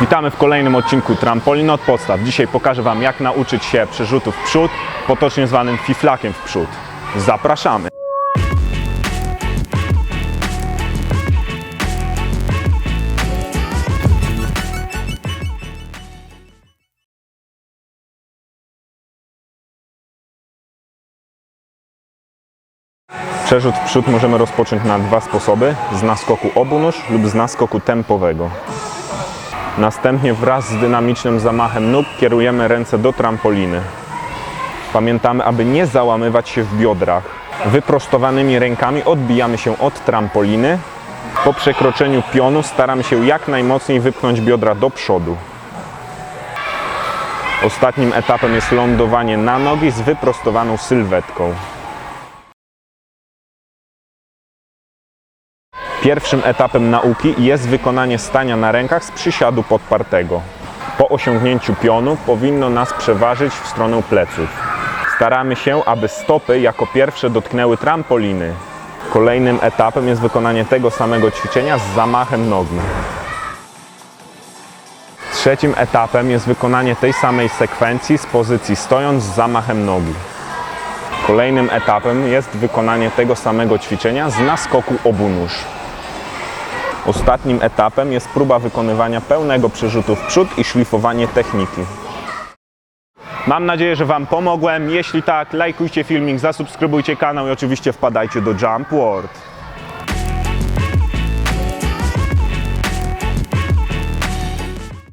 Witamy w kolejnym odcinku Trampolin od podstaw. Dzisiaj pokażę Wam jak nauczyć się przerzutu w przód, potocznie zwanym fiflakiem w przód. Zapraszamy! Przerzut w przód możemy rozpocząć na dwa sposoby: z naskoku obu nóż lub z naskoku tempowego. Następnie wraz z dynamicznym zamachem nóg kierujemy ręce do trampoliny. Pamiętamy, aby nie załamywać się w biodrach. Wyprostowanymi rękami odbijamy się od trampoliny. Po przekroczeniu pionu staramy się jak najmocniej wypchnąć biodra do przodu. Ostatnim etapem jest lądowanie na nogi z wyprostowaną sylwetką. Pierwszym etapem nauki jest wykonanie stania na rękach z przysiadu podpartego. Po osiągnięciu pionu powinno nas przeważyć w stronę pleców. Staramy się, aby stopy jako pierwsze dotknęły trampoliny. Kolejnym etapem jest wykonanie tego samego ćwiczenia z zamachem nogi. Trzecim etapem jest wykonanie tej samej sekwencji z pozycji stojąc z zamachem nogi. Kolejnym etapem jest wykonanie tego samego ćwiczenia z naskoku obu nóż. Ostatnim etapem jest próba wykonywania pełnego przerzutu w przód i szlifowanie techniki. Mam nadzieję, że Wam pomogłem. Jeśli tak, lajkujcie filmik, zasubskrybujcie kanał i oczywiście wpadajcie do Jump World.